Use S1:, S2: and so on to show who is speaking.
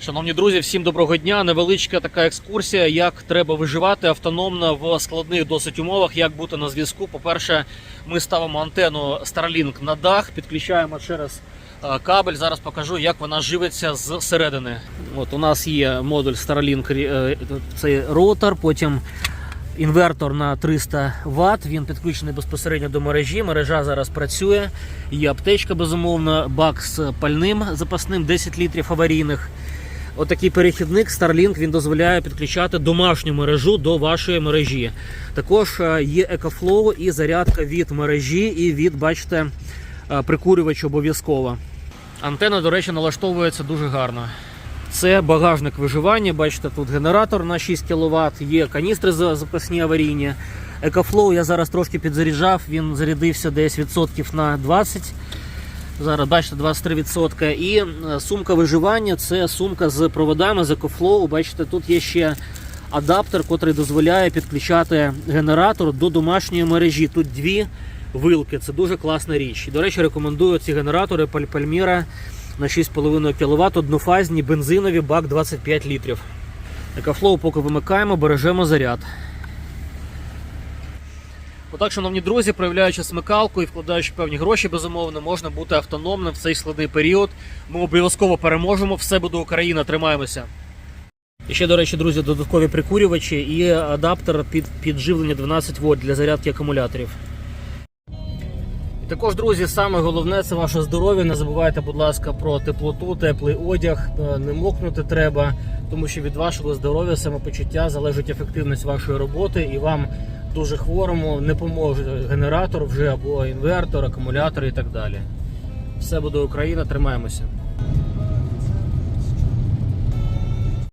S1: Шановні друзі, всім доброго дня. Невеличка така екскурсія, як треба виживати автономно в складних досить умовах, як бути на зв'язку. По-перше, ми ставимо антенну Starlink на дах, підключаємо через е, кабель. Зараз покажу, як вона живиться зсередини. От у нас є модуль Starlink, е, цей ротор, потім інвертор на 300 Вт. Він підключений безпосередньо до мережі. Мережа зараз працює. Є аптечка, безумовно, бак з пальним запасним 10 літрів аварійних. Отакий перехідник Starlink він дозволяє підключати домашню мережу до вашої мережі. Також е, є EcoFlow і зарядка від мережі, і від, бачите, е, прикурювач обов'язково. Антенна, до речі, налаштовується дуже гарно. Це багажник виживання. Бачите, тут генератор на 6 кВт, є каністри за- запасні аварійні. EcoFlow я зараз трошки підзаряджав, він зарядився десь відсотків на 20. Зараз бачите 23%. І е, сумка виживання це сумка з проводами з EcoFlow. Бачите, тут є ще адаптер, який дозволяє підключати генератор до домашньої мережі. Тут дві вилки. Це дуже класна річ. І, до речі, рекомендую ці генератори Pal- на 6,5 кВт, однофазні, бензинові, бак 25 літрів. EcoFlow поки вимикаємо, бережемо заряд. Отак, шановні друзі, проявляючи смикалку і вкладаючи певні гроші, безумовно, можна бути автономним в цей складний період. Ми обов'язково переможемо. Все буде Україна. Тримаємося. І ще, до речі, друзі, додаткові прикурювачі і адаптер під підживлення 12 вольт для зарядки акумуляторів. І також, друзі, саме головне це ваше здоров'я. Не забувайте, будь ласка, про теплоту, теплий одяг. Е, Не мокнути треба, тому що від вашого здоров'я, самопочуття залежить ефективність вашої роботи, і вам дуже хворому не поможе генератор вже або інвертор, акумулятор і так далі. Все буде Україна, тримаємося.